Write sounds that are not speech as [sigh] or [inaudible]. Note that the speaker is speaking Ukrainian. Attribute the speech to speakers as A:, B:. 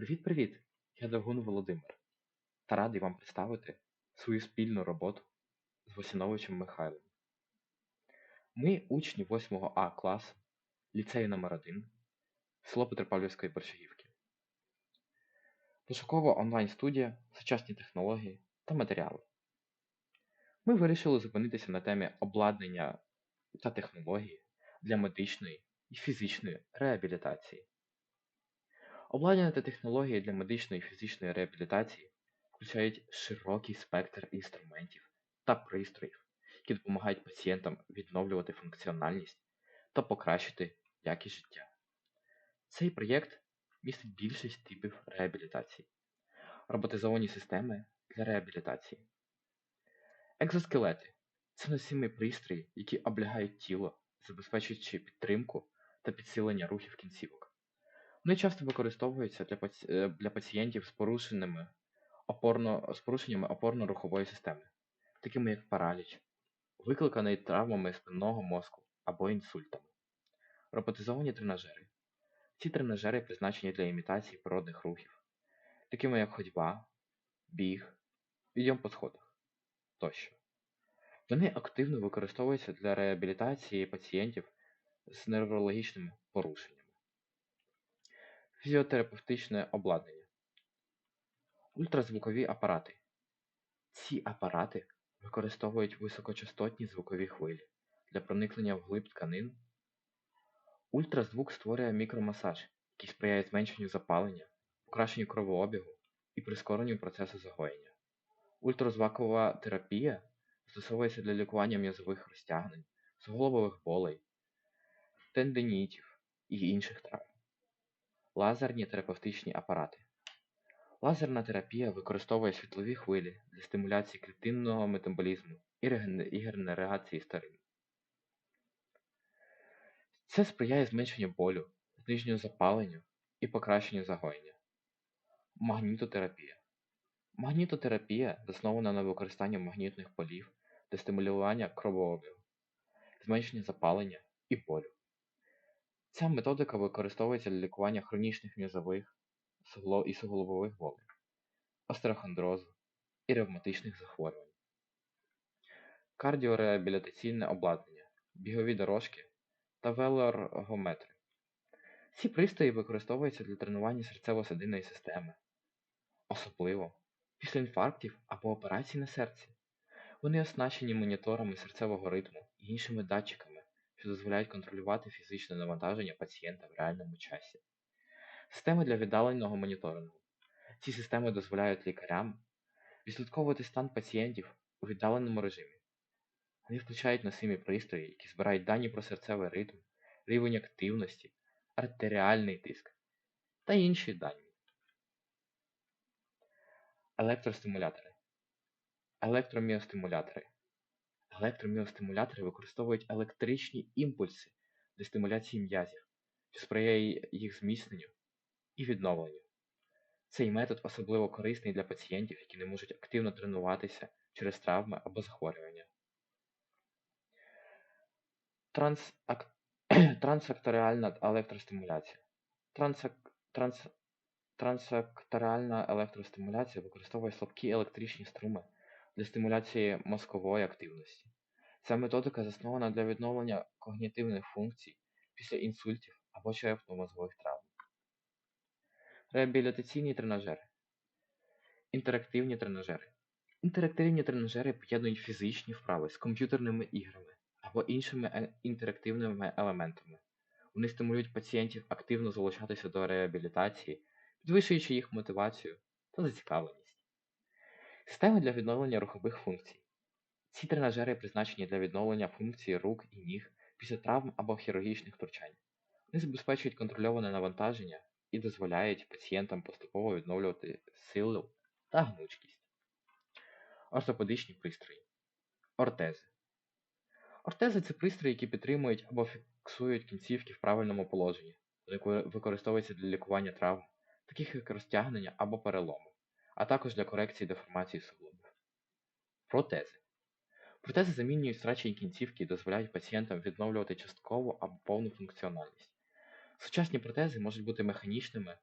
A: Привіт-привіт! Я Драгун Володимир та радий вам представити свою спільну роботу з Восіновичем Михайлом. Ми учні 8 А класу ліцею номер 1 село Петропавлівської Борщагівки. Пошукова онлайн-студія, сучасні технології та матеріали. Ми вирішили зупинитися на темі обладнання та технології для медичної і фізичної реабілітації. Обладнання та технології для медичної і фізичної реабілітації включають широкий спектр інструментів та пристроїв, які допомагають пацієнтам відновлювати функціональність та покращити якість життя. Цей проєкт містить більшість типів реабілітації, роботизовані системи для реабілітації, екзоскелети це носимі пристрої, які облягають тіло, забезпечуючи підтримку та підсилення рухів кінцівок. Вони часто використовуються для, паці... е, для пацієнтів з порушеними опорно... з порушеннями опорно-рухової системи, такими як параліч, викликаний травмами спинного мозку або інсультами. Роботизовані тренажери. Ці тренажери призначені для імітації природних рухів, такими як ходьба, біг, підйом по сходах тощо. Вони активно використовуються для реабілітації пацієнтів з неврологічними порушеннями. Фізіотерапевтичне обладнання. Ультразвукові апарати. Ці апарати використовують високочастотні звукові хвилі для проникнення вглиб тканин. Ультразвук створює мікромасаж, який сприяє зменшенню запалення, покращенню кровообігу і прискоренню процесу загоєння. Ультразвукова терапія застосовується для лікування м'язових розтягнень, суглобових болей, тендинітів і інших травм. Лазерні терапевтичні апарати. Лазерна терапія використовує світлові хвилі для стимуляції клітинного метаболізму і регенерації старин. Це сприяє зменшенню болю, зниженню запаленню і покращенню загоєння. Магнітотерапія. Магнітотерапія заснована на використанні магнітних полів для стимулювання кровообігу, зменшення запалення і болю. Ця методика використовується для лікування хронічних м'язових і суглобових болей, остеохондрозу і ревматичних захворювань. Кардіореабілітаційне обладнання, бігові дорожки та велоергометри. Ці пристрої використовуються для тренування серцево-судинної системи, особливо після інфарктів або операцій на серці. Вони оснащені моніторами серцевого ритму і іншими датчиками, що дозволяють контролювати фізичне навантаження пацієнта в реальному часі. Системи для віддаленого моніторингу. Ці системи дозволяють лікарям відслідковувати стан пацієнтів у віддаленому режимі. Вони включають носимі пристрої, які збирають дані про серцевий ритм, рівень активності, артеріальний тиск та інші дані. Електростимулятори. Електроміостимулятори. Електроміостимулятори використовують електричні імпульси для стимуляції м'язів, що сприяє їх зміцненню і відновленню. Цей метод особливо корисний для пацієнтів, які не можуть активно тренуватися через травми або захворювання. Трансак... [clears throat] Трансакторіальна електростимуляція. Трансак... Транс... Трансакторіальна електростимуляція використовує слабкі електричні струми для стимуляції мозкової активності. Ця методика заснована для відновлення когнітивних функцій після інсультів або черепно-мозгових травм. Реабілітаційні тренажери. Інтерактивні тренажери. Інтерактивні тренажери поєднують фізичні вправи з комп'ютерними іграми або іншими інтерактивними елементами. Вони стимулюють пацієнтів активно залучатися до реабілітації, підвищуючи їх мотивацію та зацікавленість. Системи для відновлення рухових функцій. Ці тренажери призначені для відновлення функцій рук і ніг після травм або хірургічних втручань. Вони забезпечують контрольоване навантаження і дозволяють пацієнтам поступово відновлювати силу та гнучкість. Ортопедичні пристрої. Ортези. Ортези це пристрої, які підтримують або фіксують кінцівки в правильному положенні. Вони використовуються для лікування травм, таких як розтягнення або перелому, а також для корекції деформації суглобів. Протези. Протези замінюють втрачені кінцівки і дозволяють пацієнтам відновлювати часткову або повну функціональність. Сучасні протези можуть бути механічними